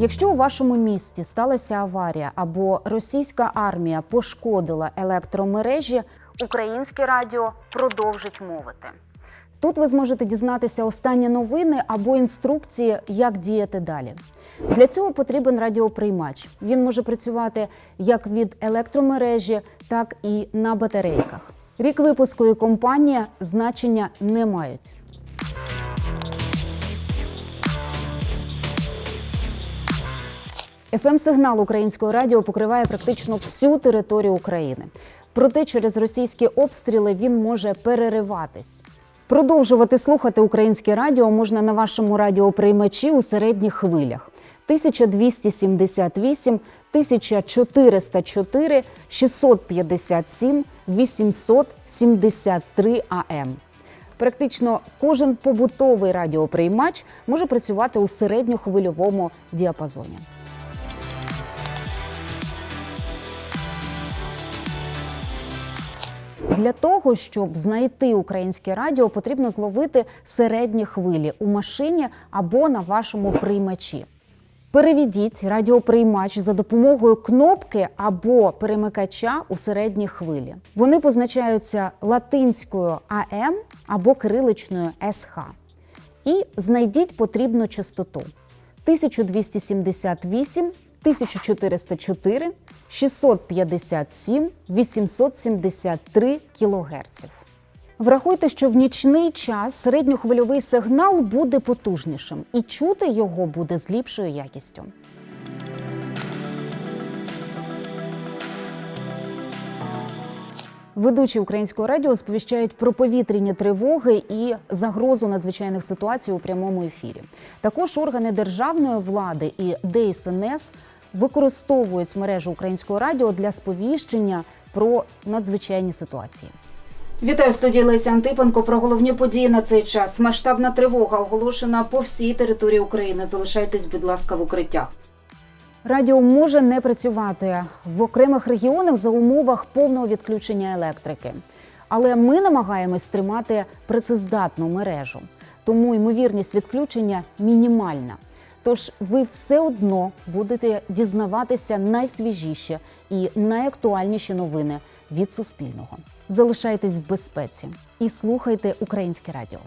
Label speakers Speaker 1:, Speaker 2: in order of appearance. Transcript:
Speaker 1: Якщо у вашому місті сталася аварія або російська армія пошкодила електромережі, українське радіо продовжить мовити. Тут ви зможете дізнатися останні новини або інструкції, як діяти далі. Для цього потрібен радіоприймач. Він може працювати як від електромережі, так і на батарейках. Рік випуску і компанія значення не мають. Fm сигнал українського радіо покриває практично всю територію України. Проте через російські обстріли він може перериватись. Продовжувати слухати українське радіо можна на вашому радіоприймачі у середніх хвилях. 1278, 1404, 657, 873 АМ. Практично кожен побутовий радіоприймач може працювати у середньохвильовому діапазоні. Для того, щоб знайти українське радіо, потрібно зловити середні хвилі у машині або на вашому приймачі. Переведіть радіоприймач за допомогою кнопки або перемикача у середні хвилі. Вони позначаються латинською АМ або кириличною СХ. І знайдіть потрібну частоту 1278, 1404, 657, 873 кГц. Врахуйте, що в нічний час середньохвильовий сигнал буде потужнішим і чути його буде з ліпшою якістю. Ведучі українського радіо сповіщають про повітряні тривоги і загрозу надзвичайних ситуацій у прямому ефірі. Також органи державної влади і ДСНС використовують мережу українського радіо для сповіщення про надзвичайні ситуації. Вітаю студії Леся Антипенко про головні події на цей час. Масштабна тривога оголошена по всій території України. Залишайтесь, будь ласка, в укриттях. Радіо може не працювати в окремих регіонах за умовах повного відключення електрики. Але ми намагаємось тримати працездатну мережу, тому ймовірність відключення мінімальна. Тож ви все одно будете дізнаватися найсвіжіші і найактуальніші новини від Суспільного. Залишайтесь в безпеці і слухайте українське радіо.